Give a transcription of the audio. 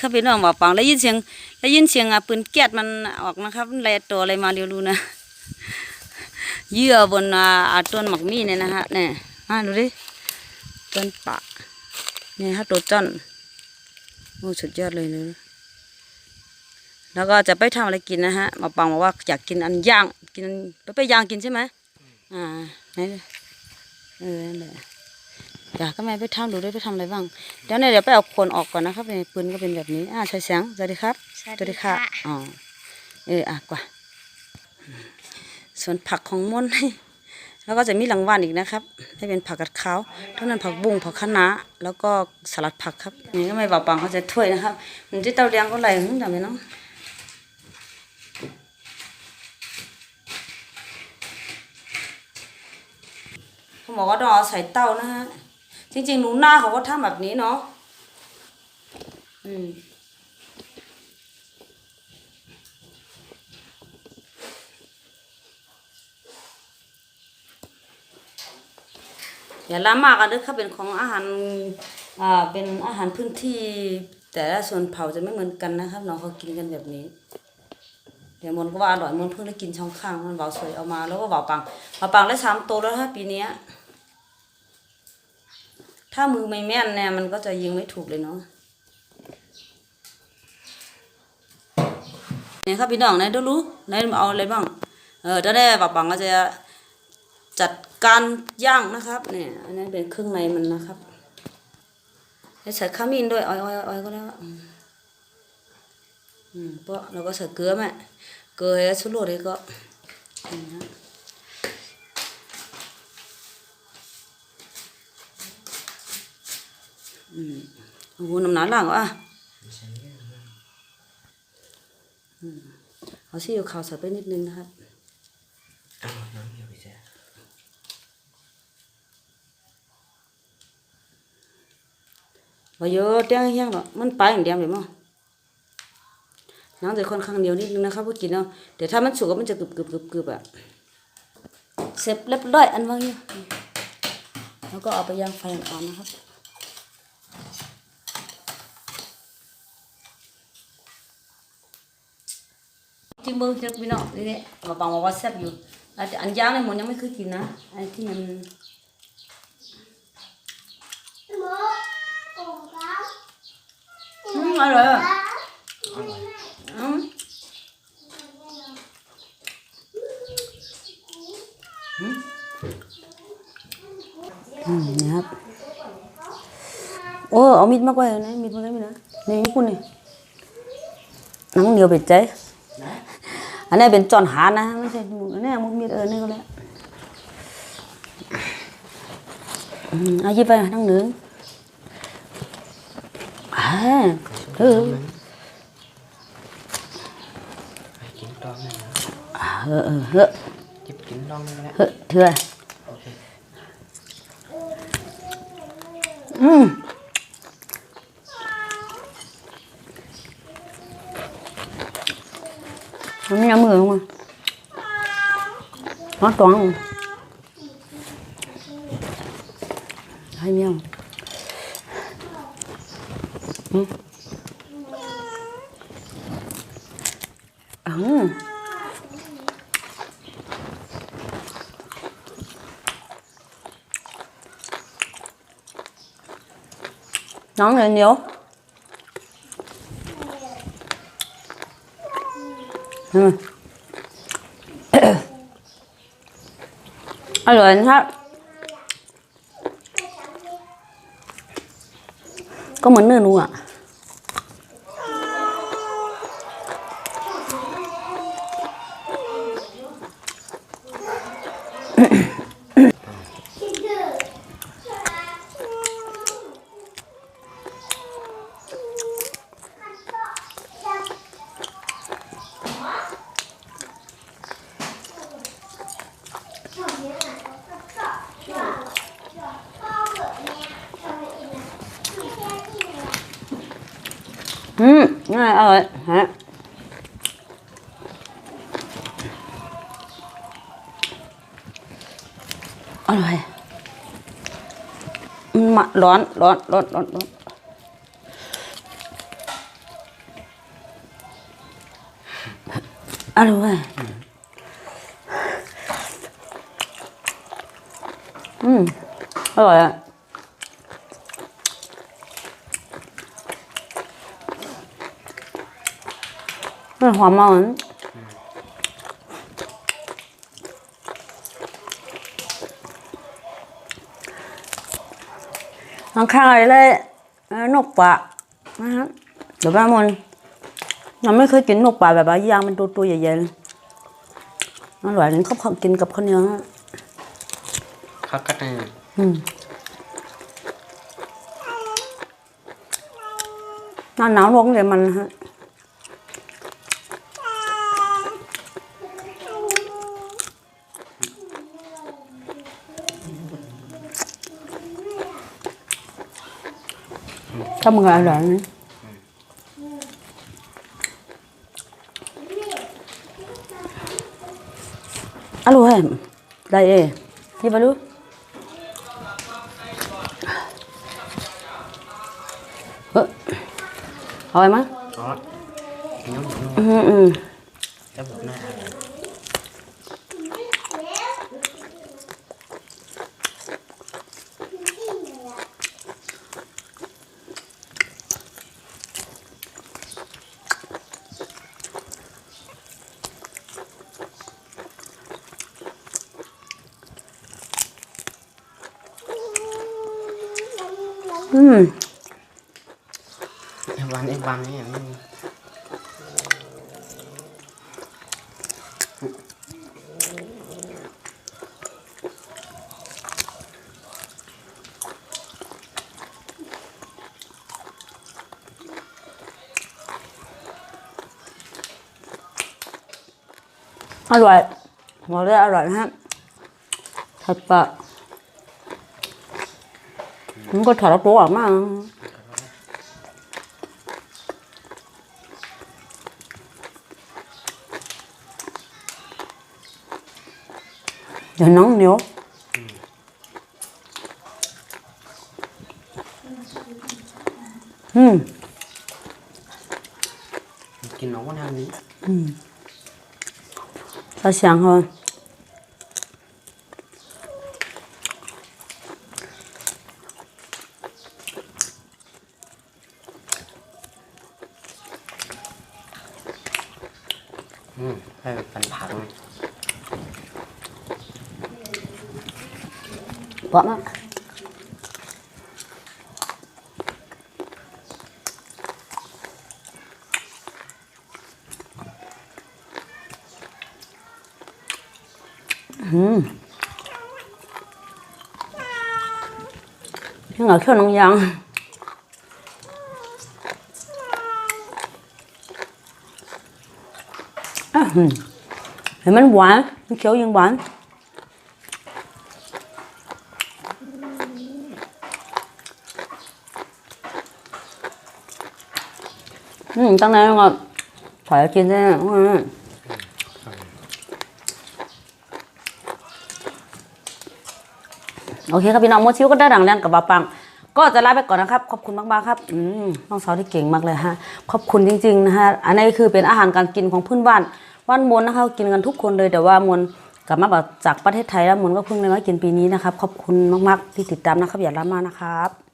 ครับพี่น้องบอกปังได้ยินเสียงได้ยินเสียงอะปืนแก๊สมันออกนะครับแลตัวอะไรมาเดี๋ยวดูนะเยื่อบนอาต้นหมักมีเนี่ยนะฮะเนี่ยอ่าดูดิต้นปะเนี่ยฮะตัวจ้อนโอ้สุดยอดเลยนะแล้วก็จะไปทำอะไรกินนะฮะหมาปังบอกว่าอยากกินอันย่างกินอันไปไปย่างกินใช่ไหมอ่าไหนเออนั่นแหละ อยากก็ไม่ไปทำดูได้ไปทำอะไรบ้าง เดี๋ยวเนี่ยเดี๋ยวไปเอาคนออกก่อนนะครับเนี่ยปืนก็เป็นแบบนี้ อ่าใช้เสียงสวัสดีครับสวัสดีค่ะอ๋อเอออะกว่า ส่วนผักของม่อนแล้วก็จะมีหลังว่านอีกนะครับให้เป็นผักกัดขาวเท่านั้นผักบุ้งผักคะน้าแล้วก็สลัดผักครับนี่ก็ไม่เบาปังเขาจะถ้วยนะครับ มันที่เตาเลียงก็ไหลหึ่งแบบนี้เนาะเขาบอกว่าต้องเอาใส่เต้านะฮะ จริงๆหนูหน้าเขาก็ทำแบบนี้เนาะอืมอย่าล้ามากกันด้อค่ะเป็นของอาหารอ่าเป็นอาหารพื้นที่แต่ละส่วนเผาจะไม่เหมือนกันนะครับน้องเขากินกันแบบนี้ เดี๋ยวมนก็ว่าอร่อยมนเพิ่งได้กินช่องข้างมันเบาสวยเอามาแล้วก็เบาปังเบาปังได้สามตัวแล้วฮะปีเนี้ย ถ้ามือไม่แม่นเนี่ยมันก็จะยิงไม่ถูกเลยเนาะเนี่ยครับพี่น้องไหนดูรู้ไหนเอาอะไรบ้าง เออถ้าได้ปะปังก็จะจัดการย่างนะครับเนี่ยอันนี้เป็นเครื่องในมันนะครับให้ใส่ขมิ้นด้วยอ้อยอ้อยอ้อยก็แล้วอืมอืมเพราะเราก็ใส่เกลือแม่เกลือให้สุดโลดเลยก็นี่นะ โอ้โหน้ำหนาล่างอะอืมเอาซีอิ๊วขาวใส่ไปนิดนึงนะครับอ้าวน้ำเดียวไปจ้ะว่าเยอะเตี้ยงเฮี้ยงหรอกมันไปอย่างเดียวเลยมั้งน้ำจะค่อนข้างเหนียวนิดนึงนะครับพวกกินเนาะเดี๋ยวถ้ามันสุกก็มันจะกรึบกรึบกรึบกรึบอะเสร็จเรียบร้อยอันวางอยู่แล้วก็เอาไปย่างไฟอ่อนๆนะครับ จริงเบิ้งจักพี่น้องนี่แหละมาบังมาว่าแซ่บอยู่อันอันย่างเนี่ยมันยังไม่เคยกินนะอันที่มันอืมอร่อยอะอืมอืมนะครับโอ้เอามีดมากกว่านะมีดมาได้ไหมนะนี่นี่คุณนี่หนังเหนียวเป็ดใจ อันนี้เป็นจอนหานะไม่ใช่อันนี้มุกมีดเออนี่ก็แล้วอืมเอายิบไปทั้งหนึ่งอ่าเออกินตองนึงนะเออเออเฮ้อเก็บกินตองนึงก็ได้เฮ้อเถื่ออืม มันไม่น้ำมือลงมาฮอตตวงให้เมียว อร่อยนะครับ ก็เหมือนเนื้อนูอะ เอยฮะอร่อยมันร้อนร้อนร้อนร้อนร้อนอร่อยอืมอร่อยอะ มันหอมมากเลยข้างอะไรเลยนกปลานะฮะเดี๋ยวบ้ามนเราไม่เคยกินนกปลาแบบว่าย่างเป็นตัวตัวใหญ่ๆเลยอร่อยเลยเขากินกับข้าวเหนียวฮะเขาก็เนี่ยอืมหน้าหนาวลงเลยมันฮะ ถ้ามึงอร่อยนะอร่อยได้เอ้ยี่บาลูเฮ้ยเอาไปมั้ยอ๋อกินน้ำหมูอืมอืมแล้วแบบหน้าอะไร อืมไอ้วันไอ้วันนี่มันอร่อยบอกเลยอร่อยนะฮะถัดปะ มันก็ถอดตัวออกมาเดี๋ยวน้ Bọm ạ Ừ. ngồi khéo nông dân à, ừ. thì mình bán nó kiểu dân bán. Quán Ừ, trong này ngọt phải กินได้อืมโอเคครับพี่น้องโมชิวก็ได้ดังแรงกับบาปัง ก็จะลาไปก่อนนะครับ ขอบคุณมากๆครับอืมน้องสาวที่เก่งมากเลยฮะ ขอบคุณจริงๆนะฮะ อันนี้คือเป็นอาหารการกินของพื่อนบ้านบ้านมนนะคะกินกันทุกคนเลยแต่ว่ามนกลับมาจากประเทศไทยแล้วมนก็เพิ่งเลยมากินปีนี้นะครับ ขอบคุณมากๆที่ติดตามนะครับอย่าละมานะครับ